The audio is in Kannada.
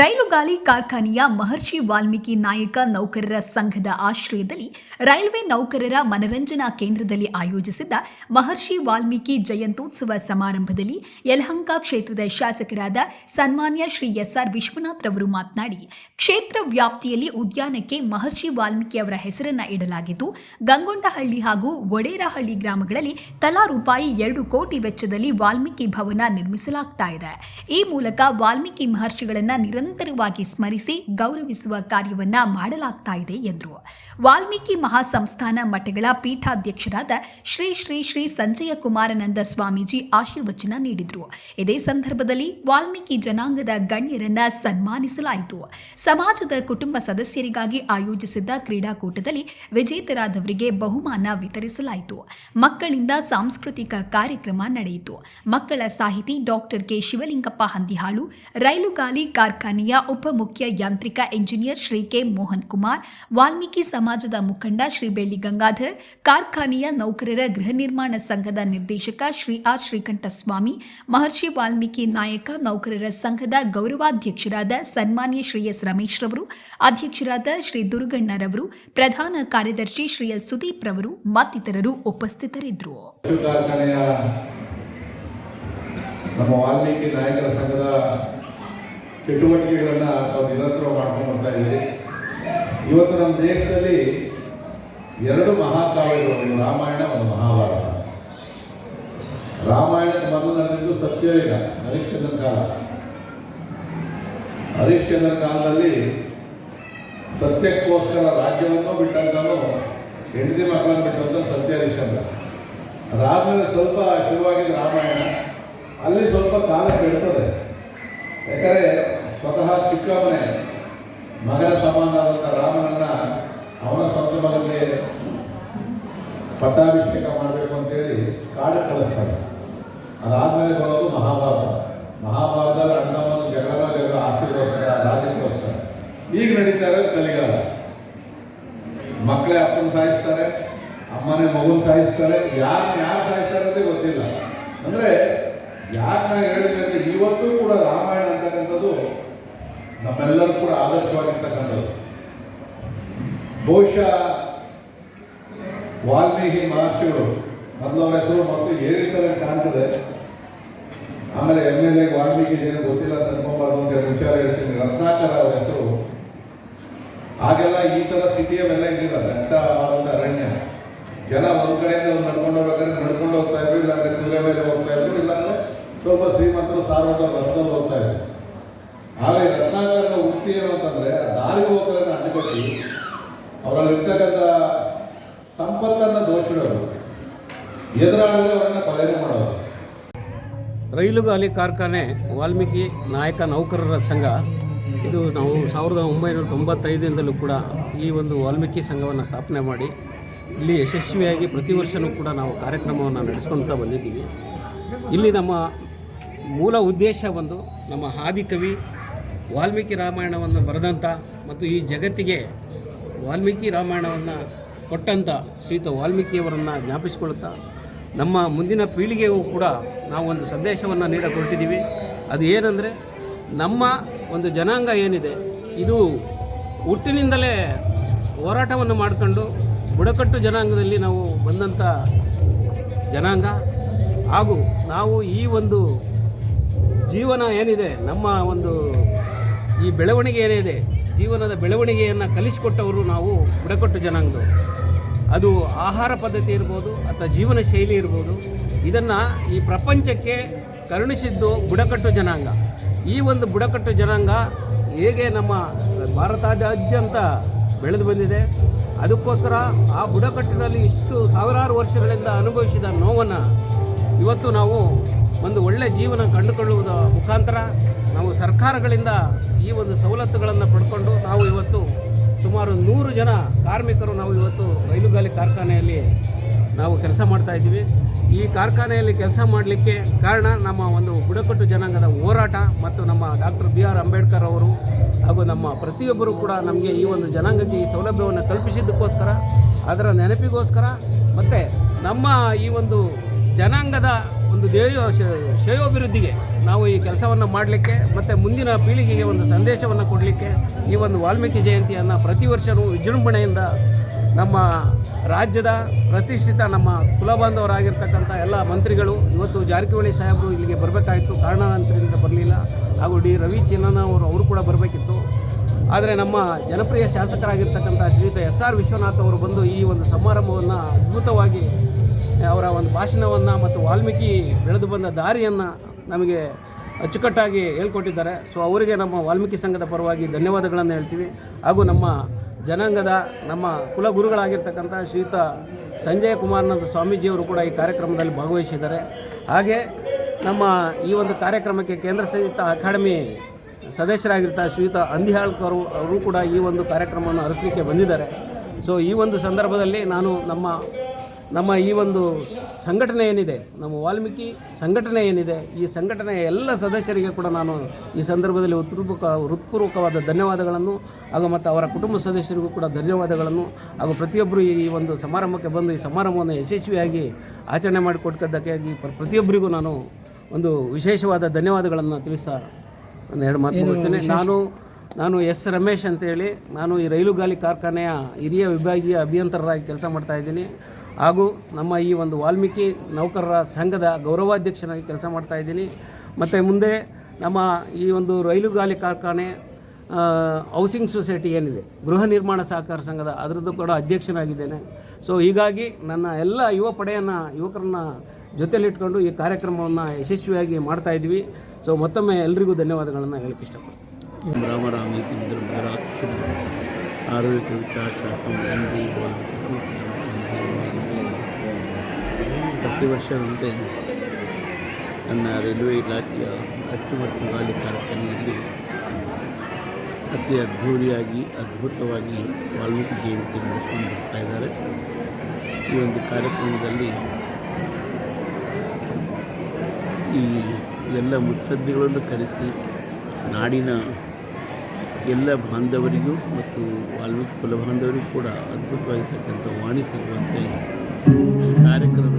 ರೈಲುಗಾಲಿ ಕಾರ್ಖಾನೆಯ ಮಹರ್ಷಿ ವಾಲ್ಮೀಕಿ ನಾಯಕ ನೌಕರರ ಸಂಘದ ಆಶ್ರಯದಲ್ಲಿ ರೈಲ್ವೆ ನೌಕರರ ಮನರಂಜನಾ ಕೇಂದ್ರದಲ್ಲಿ ಆಯೋಜಿಸಿದ್ದ ಮಹರ್ಷಿ ವಾಲ್ಮೀಕಿ ಜಯಂತ್ಯೋತ್ಸವ ಸಮಾರಂಭದಲ್ಲಿ ಯಲಹಂಕ ಕ್ಷೇತ್ರದ ಶಾಸಕರಾದ ಸನ್ಮಾನ್ಯ ಶ್ರೀ ಎಸ್ಆರ್ ವಿಶ್ವನಾಥ್ ರವರು ಮಾತನಾಡಿ, ಕ್ಷೇತ್ರ ವ್ಯಾಪ್ತಿಯಲ್ಲಿ ಉದ್ಯಾನಕ್ಕೆ ಮಹರ್ಷಿ ವಾಲ್ಮೀಕಿ ಅವರ ಹೆಸರನ್ನು ಇಡಲಾಗಿದ್ದು, ಗಂಗೊಂಡಹಳ್ಳಿ ಹಾಗೂ ಒಡೇರಹಳ್ಳಿ ಗ್ರಾಮಗಳಲ್ಲಿ ತಲಾ ರೂಪಾಯಿ ಎರಡು ಕೋಟಿ ವೆಚ್ಚದಲ್ಲಿ ವಾಲ್ಮೀಕಿ ಭವನ ನಿರ್ಮಿಸಲಾಗ್ತಾ ಇದೆ. ಈ ಮೂಲಕ ವಾಲ್ಮೀಕಿ ಮಹರ್ಷಿಗಳನ್ನ ನಿರಂತರವಾಗಿ ಸ್ಮರಿಸಿ ಗೌರವಿಸುವ ಕಾರ್ಯವನ್ನ ಮಾಡಲಾಗ್ತಾ ಇದೆ ಎಂದರು. ವಾಲ್ಮೀಕಿ ಮಹಾಸಂಸ್ಥಾನ ಮಠಗಳ ಪೀಠಾಧ್ಯಕ್ಷರಾದ ಶ್ರೀ ಶ್ರೀ ಶ್ರೀ ಸಂಜಯ ಕುಮಾರಾನಂದ ಸ್ವಾಮೀಜಿ ಆಶೀರ್ವಚನ ನೀಡಿದರು. ಇದೇ ಸಂದರ್ಭದಲ್ಲಿ ವಾಲ್ಮೀಕಿ ಜನಾಂಗದ ಗಣ್ಯರನ್ನ ಸನ್ಮಾನಿಸಲಾಯಿತು. ಸಮಾಜದ ಕುಟುಂಬ ಸದಸ್ಯರಿಗಾಗಿ ಆಯೋಜಿಸಿದ್ದ ಕ್ರೀಡಾಕೂಟದಲ್ಲಿ ವಿಜೇತರಾದವರಿಗೆ ಬಹುಮಾನ ವಿತರಿಸಲಾಯಿತು. ಮಕ್ಕಳಿಂದ ಸಾಂಸ್ಕೃತಿಕ ಕಾರ್ಯಕ್ರಮ ನಡೆಯಿತು. ಮಕ್ಕಳ ಸಾಹಿತಿ ಡಾಕ್ಟರ್ ಕೆ ಶಿವಲಿಂಗಪ್ಪ ಹಂದಿಹಾಳು ರೈಲುಗಾಲಿ ಕಾರ್ಖಾನೆಯ ಉಪಮುಖ್ಯ ಯಾಂತ್ರಿಕ ಎಂಜಿನಿಯರ್ ಶ್ರೀ ಕೆ ಮೋಹನ್ ಕುಮಾರ್, ವಾಲ್ಮೀಕಿ ಸಮಾಜದ ಮುಖಂಡ ಶ್ರೀ ಬೆಳ್ಳಿ ಗಂಗಾಧರ್, ಕಾರ್ಖಾನೆಯ ನೌಕರರ ಗೃಹ ನಿರ್ಮಾಣ ಸಂಘದ ನಿರ್ದೇಶಕ ಶ್ರೀ ಆರ್ ಶ್ರೀಕಂಠಸ್ವಾಮಿ, ಮಹರ್ಷಿ ವಾಲ್ಮೀಕಿ ನಾಯಕ ನೌಕರರ ಸಂಘದ ಗೌರವಾಧ್ಯಕ್ಷರಾದ ಸನ್ಮಾನ್ಯ ಶ್ರೀ ಎಸ್ ರಮೇಶ್ ರವರು, ಅಧ್ಯಕ್ಷರಾದ ಶ್ರೀ ದುರ್ಗಣ್ಣರವರು ಪ್ರಧಾನ ಕಾರ್ಯದರ್ಶಿ ಶ್ರೀ ಎಲ್ ಸುದೀಪ್ ರವರು ಮತ್ತಿತರರು ಉಪಸ್ಥಿತರಿದ್ದರು. ನಮ್ಮ ವಾಲ್ಮೀಕಿ ನಾಯಕರ ಸಂಘದ ಚಟುವಟಿಕೆಗಳನ್ನು ನಾವು ನಿರಂತರ ಮಾಡ್ಕೊಂಡು ಬರ್ತಾ ಇದ್ದೀವಿ ಇವತ್ತು ನಮ್ಮ ದೇಶದಲ್ಲಿ ಎರಡು ಮಹಾಕಾವ್ಯಗಳು ರಾಮಾಯಣ ಒಂದು ಮಹಾಭಾರತ. ರಾಮಾಯಣದ ಮೊದಲು ನಡೆದಿದ್ದು ಸತ್ಯವೇಗ ಹರಿಶ್ಚಂದ್ರ ಕಾಲ. ಹರಿಶ್ಚಂದ್ರ ಕಾಲದಲ್ಲಿ ಸತ್ಯಕ್ಕೋಸ್ಕರ ರಾಜ್ಯವನ್ನು ಬಿಟ್ಟಂತಾನು ಹೆಂಡತಿ ಮಕ್ಕಳನ್ನು ಬಿಟ್ಟಂತ ಸತ್ಯ ಹರಿಶ್ಚಂದ್ರ. ರಾಮನ ಸ್ವಲ್ಪ ಶುರುವಾಗಿದ್ದ ರಾಮಾಯಣ. ಅಲ್ಲಿ ಸ್ವಲ್ಪ ಕಾಲ ಕೆಡ್ತದೆ. ಯಾಕಂದರೆ ಸ್ವತಃ ಚಿಕ್ಕಮ್ಮನೆ ಮಗನ ಸಮಾನವಾದಂಥ ರಾಮನನ್ನ ಅವನ ಸ್ವಂತ ಮಗನಿಗೆ ಪಟ್ಟಾಭಿಷೇಕ ಮಾಡಬೇಕು ಅಂತೇಳಿ ಕಾಡು ಕಳಿಸ್ತಾರೆ. ಅದಾದ್ಮೇಲೆ ಬರೋದು ಮಹಾಭಾರತ. ಮಹಾಭಾರತದ ಅಣ್ಣವನ್ನು ಜಗಳ ಜಗಳ ಆಸ್ತಿಗೋಸ್ಕರ ರಾಜ್ಯಕ್ಕೋಸ್ಕರ ಈಗ ನಡೀತಾ ಇರೋದು ಕಲಿಗಾಲ. ಮಕ್ಕಳೇ ಅಪ್ಪನ ಸಾಯಿಸ್ತಾರೆ, ಅಮ್ಮನೇ ಮಗುನ ಸಾಯಿಸ್ತಾರೆ ಯಾರನ್ನ ಯಾರು ಸಾಯಿಸ್ತಾರೆ ಅಂತ ಗೊತ್ತಿಲ್ಲ. ಅಂದ್ರೆ ಯಾರನ್ನ ಹೇಳಿದ್ರೆ ಇವತ್ತು ಕೂಡ ರಾಮಾಯಣ ಅಂತಕ್ಕಂಥದ್ದು ನಮ್ಮೆಲ್ಲರೂ ಕೂಡ ಆದರ್ಶವಾಗಿರ್ತಕ್ಕಂಥದ್ದು ಬಹುಶಃ ವಾಲ್ಮೀಕಿ ಮಹರ್ಷಿಗಳು ಮೊದಲು ಅವರ ಹೆಸರು ಮತ್ತು ಏರಿತಾರೆ ಕಾಣ್ತದೆ. ಆಮೇಲೆ ಎಂ ಎಲ್ ಎ ವಾಲ್ಮೀಕಿ ಏನು ಗೊತ್ತಿಲ್ಲ ಅಂತ ಅಂತ ವಿಚಾರ ಹೇಳ್ತೀನಿ. ರತ್ನಾಕರ ಅವರ ಹೆಸರು ಆಗೆಲ್ಲ ಈ ತರ ಸಿಟಿ ಅವೆಲ್ಲ ಇರಲಿಲ್ಲ ಆದಂಥ ಅರಣ್ಯ. ಜನ ಒಂದು ಕಡೆಯಿಂದ ಒಂದು ನಡ್ಕೊಂಡು ಹೋಗ್ಬೇಕಾದ್ರೆ ನಡ್ಕೊಂಡು ಹೋಗ್ತಾ ಇದ್ರು, ಇಲ್ಲಾಂದ್ರೆ ಕುದುರೆ ಮೇಲೆ ಹೋಗ್ತಾ ಇದ್ರು, ಇಲ್ಲಾಂದ್ರೆ ಸ್ವಲ್ಪ ಶ್ರೀಮಂತರು ಸಾರ್ವಜನಿಕ ರಸ್ತೆಯಲ್ಲಿ ಹೋಗ್ತಾ ಇದ್ರು. ಈ ರತ್ನಾಕರನ ಉಕ್ತಿ ಏನು ಅಂತಂದ್ರೆ ದಾರಿಗೆ ಹೋಗೋರನ್ನ ಅಡ್ಡಗಟ್ಟಿ ಅವರಲ್ಲಿರ್ತಕ್ಕಂಥ ಸಂಪತ್ತನ್ನ ದೋಷಿಡೋದು ಎದುರಾಡಿದ್ರೆ ಅವರನ್ನ ಕೊಲೆನೇ ಮಾಡೋರು. ರೈಲುಗಾಲಿ ಕಾರ್ಖಾನೆ ವಾಲ್ಮೀಕಿ ನಾಯಕ ನೌಕರರ ಸಂಘ. ಇದು ನಾವು ಸಾವಿರದ ಒಂಬೈನೂರ ತೊಂಬತ್ತೈದರಿಂದಲೂ ಕೂಡ ಈ ಒಂದು ವಾಲ್ಮೀಕಿ ಸಂಘವನ್ನು ಸ್ಥಾಪನೆ ಮಾಡಿ, ಇಲ್ಲಿ ಯಶಸ್ವಿಯಾಗಿ ಪ್ರತಿ ವರ್ಷವೂ ಕೂಡ ನಾವು ಕಾರ್ಯಕ್ರಮವನ್ನು ನಡೆಸ್ಕೊಳ್ತಾ ಬಂದಿದ್ದೀವಿ. ಇಲ್ಲಿ ನಮ್ಮ ಮೂಲ ಉದ್ದೇಶ ಒಂದು ನಮ್ಮ ಆದಿಕವಿ ವಾಲ್ಮೀಕಿ ರಾಮಾಯಣವನ್ನು ಬರೆದಂಥ ಮತ್ತು ಈ ಜಗತ್ತಿಗೆ ವಾಲ್ಮೀಕಿ ರಾಮಾಯಣವನ್ನು ಕೊಟ್ಟಂಥ ಶ್ರೀತ ವಾಲ್ಮೀಕಿಯವರನ್ನು ಜ್ಞಾಪಿಸಿಕೊಳ್ಳುತ್ತಾ ನಮ್ಮ ಮುಂದಿನ ಪೀಳಿಗೆಗೂ ಕೂಡ ನಾವು ಒಂದು ಸಂದೇಶವನ್ನು ನೀಡಕ್ಕೆ ಅದು ಏನಂದರೆ, ನಮ್ಮ ಒಂದು ಜನಾಂಗ ಏನಿದೆ, ಇದು ಹುಟ್ಟಿನಿಂದಲೇ ಹೋರಾಟವನ್ನು ಮಾಡಿಕೊಂಡು ಬುಡಕಟ್ಟು ಜನಾಂಗದಲ್ಲಿ ನಾವು ಬಂದಂಥ ಜನಾಂಗ. ಹಾಗೂ ನಾವು ಈ ಒಂದು ಜೀವನ ಏನಿದೆ, ನಮ್ಮ ಒಂದು ಈ ಬೆಳವಣಿಗೆ ಏನಿದೆ ಜೀವನದ ಬೆಳವಣಿಗೆಯನ್ನು ಕಲಿಸಿಕೊಟ್ಟವರು ನಾವು ಬುಡಕಟ್ಟು ಜನಾಂಗದವರು. ಅದು ಆಹಾರ ಪದ್ಧತಿ ಇರ್ಬೋದು, ಅಥವಾ ಜೀವನ ಶೈಲಿ ಇರ್ಬೋದು, ಇದನ್ನು ಈ ಪ್ರಪಂಚಕ್ಕೆ ಕರುಣಿಸಿದ್ದು ಬುಡಕಟ್ಟು ಜನಾಂಗ. ಈ ಒಂದು ಬುಡಕಟ್ಟು ಜನಾಂಗ ಹೇಗೆ ನಮ್ಮ ಭಾರತಾದ್ಯಂತ ಬೆಳೆದು ಬಂದಿದೆ, ಅದಕ್ಕೋಸ್ಕರ ಆ ಬುಡಕಟ್ಟಿನಲ್ಲಿ ಇಷ್ಟು ಸಾವಿರಾರು ವರ್ಷಗಳಿಂದ ಅನುಭವಿಸಿದ ನೋವನ್ನು ಇವತ್ತು ನಾವು ಒಂದು ಒಳ್ಳೆಯ ಜೀವನ ಕಂಡುಕೊಳ್ಳುವುದರ ಮುಖಾಂತರ ನಾವು ಸರ್ಕಾರಗಳಿಂದ ಈ ಒಂದು ಸವಲತ್ತುಗಳನ್ನು ಪಡ್ಕೊಂಡು ನಾವು ಇವತ್ತು ಸುಮಾರು ನೂರು ಜನ ಕಾರ್ಮಿಕರು ನಾವು ಇವತ್ತು ರೈಲುಗಾಲಿ ಕಾರ್ಖಾನೆಯಲ್ಲಿ ನಾವು ಕೆಲಸ ಮಾಡ್ತಾ ಇದ್ದೀವಿ. ಈ ಕಾರ್ಖಾನೆಯಲ್ಲಿ ಕೆಲಸ ಮಾಡಲಿಕ್ಕೆ ಕಾರಣ ನಮ್ಮ ಒಂದು ಬುಡಕಟ್ಟು ಜನಾಂಗದ ಹೋರಾಟ ಮತ್ತು ನಮ್ಮ ಡಾಕ್ಟರ್ ಬಿ ಆರ್ ಅಂಬೇಡ್ಕರ್ ಅವರು ಹಾಗೂ ನಮ್ಮ ಪ್ರತಿಯೊಬ್ಬರು ಕೂಡ ನಮಗೆ ಈ ಒಂದು ಜನಾಂಗಕ್ಕೆ ಈ ಸೌಲಭ್ಯವನ್ನು ಕಲ್ಪಿಸಿದ್ದಕ್ಕೋಸ್ಕರ, ಅದರ ನೆನಪಿಗೋಸ್ಕರ ಮತ್ತು ನಮ್ಮ ಈ ಒಂದು ಜನಾಂಗದ ಒಂದು ದೇಹ ಶ್ರೇಯೋಭಿವೃದ್ಧಿಗೆ ನಾವು ಈ ಕೆಲಸವನ್ನು ಮಾಡಲಿಕ್ಕೆ ಮತ್ತು ಮುಂದಿನ ಪೀಳಿಗೆಗೆ ಒಂದು ಸಂದೇಶವನ್ನು ಕೊಡಲಿಕ್ಕೆ ಈ ಒಂದು ವಾಲ್ಮೀಕಿ ಜಯಂತಿಯನ್ನು ಪ್ರತಿ ವರ್ಷವೂ ವಿಜೃಂಭಣೆಯಿಂದ ನಮ್ಮ ರಾಜ್ಯದ ಪ್ರತಿಷ್ಠಿತ ನಮ್ಮ ಕುಲಬಾಂಧವರಾಗಿರ್ತಕ್ಕಂಥ ಎಲ್ಲ ಮಂತ್ರಿಗಳು, ಇವತ್ತು ಜಾರಕಿಹೊಳಿ ಸಾಹೇಬರು ಇಲ್ಲಿಗೆ ಬರಬೇಕಾಯಿತು. ಕಾರಣಾಂತರದಿಂದ ಬರಲಿಲ್ಲ. ಹಾಗೂ ಡಿ. ರವಿ ಅವರು ಅವರು ಕೂಡ ಬರಬೇಕಿತ್ತು. ಆದರೆ ನಮ್ಮ ಜನಪ್ರಿಯ ಶಾಸಕರಾಗಿರ್ತಕ್ಕಂಥ ಶ್ರೀಯುತ ಎಸ್ ಆರ್ ವಿಶ್ವನಾಥ್ ಅವರು ಬಂದು ಈ ಒಂದು ಸಮಾರಂಭವನ್ನು ಅದ್ಭುತವಾಗಿ ಅವರ ಒಂದು ಭಾಷಣವನ್ನು ಮತ್ತು ವಾಲ್ಮೀಕಿ ಬೆಳೆದು ಬಂದ ದಾರಿಯನ್ನು ನಮಗೆ ಅಚ್ಚುಕಟ್ಟಾಗಿ ಹೇಳ್ಕೊಟ್ಟಿದ್ದಾರೆ. ಸೊ ಅವರಿಗೆ ನಮ್ಮ ವಾಲ್ಮೀಕಿ ಸಂಘದ ಪರವಾಗಿ ಧನ್ಯವಾದಗಳನ್ನು ಹೇಳ್ತೀವಿ. ಹಾಗೂ ನಮ್ಮ ಜನಾಂಗದ, ನಮ್ಮ ಕುಲಗುರುಗಳಾಗಿರ್ತಕ್ಕಂಥ ಶ್ರೀಯುತ ಸಂಜಯ ಕುಮಾರ್ನಂದ ಸ್ವಾಮೀಜಿಯವರು ಕೂಡ ಈ ಕಾರ್ಯಕ್ರಮದಲ್ಲಿ ಭಾಗವಹಿಸಿದ್ದಾರೆ. ಹಾಗೆ ನಮ್ಮ ಈ ಒಂದು ಕಾರ್ಯಕ್ರಮಕ್ಕೆ ಕೇಂದ್ರ ಸಹಿತ ಅಕಾಡೆಮಿ ಸದಸ್ಯರಾಗಿರ್ತ ಶ್ರೀಯುತ ಅಂದಿಹಾಳ್ಕರು ಅವರು ಕೂಡ ಈ ಒಂದು ಕಾರ್ಯಕ್ರಮವನ್ನು ಹರಿಸಲಿಕ್ಕೆ ಬಂದಿದ್ದಾರೆ. ಸೊ ಈ ಒಂದು ಸಂದರ್ಭದಲ್ಲಿ ನಾನು ನಮ್ಮ ನಮ್ಮ ಈ ಒಂದು ಸಂಘಟನೆ ಏನಿದೆ ನಮ್ಮ ವಾಲ್ಮೀಕಿ ಸಂಘಟನೆ ಏನಿದೆ ಈ ಸಂಘಟನೆಯ ಎಲ್ಲ ಸದಸ್ಯರಿಗೆ ಕೂಡ ನಾನು ಈ ಸಂದರ್ಭದಲ್ಲಿ ಹೃತ್ಪೂರ್ವಕ ಹೃತ್ಪೂರ್ವಕವಾದ ಧನ್ಯವಾದಗಳನ್ನು ಹಾಗೂ ಮತ್ತು ಅವರ ಕುಟುಂಬ ಸದಸ್ಯರಿಗೂ ಕೂಡ ಧನ್ಯವಾದಗಳನ್ನು ಹಾಗೂ ಪ್ರತಿಯೊಬ್ಬರು ಈ ಒಂದು ಸಮಾರಂಭಕ್ಕೆ ಬಂದು ಈ ಸಮಾರಂಭವನ್ನು ಯಶಸ್ವಿಯಾಗಿ ಆಚರಣೆ ಮಾಡಿಕೊಟ್ಟದ್ದಕ್ಕಾಗಿ ಪ್ರ- ಪ್ರತಿಯೊಬ್ಬರಿಗೂ ನಾನು ಒಂದು ವಿಶೇಷವಾದ ಧನ್ಯವಾದಗಳನ್ನು ತಿಳಿಸ್ತಾ ಒಂದು ಎರಡು ಮಾತು ಮುಗಿಸ್ತೇನೆ. ನಾನು ನಾನು ಎಸ್ ರಮೇಶ್ ಅಂತೇಳಿ ನಾನು ಈ ರೈಲು ಗಾಲಿ ಕಾರ್ಖಾನೆಯ ಹಿರಿಯ ವಿಭಾಗೀಯ ಅಭಿಯಂತರರಾಗಿ ಕೆಲಸ ಮಾಡ್ತಾ ಇದ್ದೀನಿ. ಹಾಗೂ ನಮ್ಮ ಈ ಒಂದು ವಾಲ್ಮೀಕಿ ನೌಕರರ ಸಂಘದ ಗೌರವಾಧ್ಯಕ್ಷನಾಗಿ ಕೆಲಸ ಮಾಡ್ತಾ ಇದ್ದೀನಿ. ಮತ್ತು ಮುಂದೆ ನಮ್ಮ ಈ ಒಂದು ರೈಲು ಗಾಲಿ ಕಾರ್ಖಾನೆ ಹೌಸಿಂಗ್ ಸೊಸೈಟಿ ಏನಿದೆ, ಗೃಹ ನಿರ್ಮಾಣ ಸಹಕಾರ ಸಂಘದ ಅದರದ್ದು ಕೂಡ ಅಧ್ಯಕ್ಷನಾಗಿದ್ದೇನೆ. ಸೊ ಹೀಗಾಗಿ ನನ್ನ ಎಲ್ಲ ಯುವ ಪಡೆಯನ್ನು, ಯುವಕರನ್ನ ಜೊತೆಯಲ್ಲಿಟ್ಕೊಂಡು ಈ ಕಾರ್ಯಕ್ರಮವನ್ನು ಯಶಸ್ವಿಯಾಗಿ ಮಾಡ್ತಾ ಇದ್ವಿ ಸೊ ಮತ್ತೊಮ್ಮೆ ಎಲ್ರಿಗೂ ಧನ್ಯವಾದಗಳನ್ನು ಹೇಳಕ್ಕೆ ಇಷ್ಟಪಡ್ತೀನಿ. ಆರೋಗ್ಯ ಪ್ರತಿ ವರ್ಷದಂತೆ ನನ್ನ ರೈಲ್ವೆ ಇಲಾಖೆಯ ಅಚ್ಚುಕಟ್ಟುಗಾಲಿ ಕಾರ್ಯಕ್ರಮದಲ್ಲಿ ಅತಿ ಅದ್ಧೂರಿಯಾಗಿ, ಅದ್ಭುತವಾಗಿ ವಾಲ್ಮೀಕಿ ಜಯಂತಿ ನಡೆಸಿಕೊಂಡು ಬರ್ತಾ ಇದ್ದಾರೆ. ಈ ಒಂದು ಕಾರ್ಯಕ್ರಮದಲ್ಲಿ ಈ ಎಲ್ಲ ಮುತ್ಸದ್ದಿಗಳನ್ನು ಕರೆಸಿ, ನಾಡಿನ ಎಲ್ಲ ಬಾಂಧವರಿಗೂ ಮತ್ತು ವಾಲ್ಮೀಕಿ ಕುಲಬಾಂಧವರಿಗೂ ಕೂಡ ಅದ್ಭುತವಾಗಿರ್ತಕ್ಕಂಥ ವಾಣಿ ಸಿಗುವಂತೆ ಕಾರ್ಯಕ್ರಮ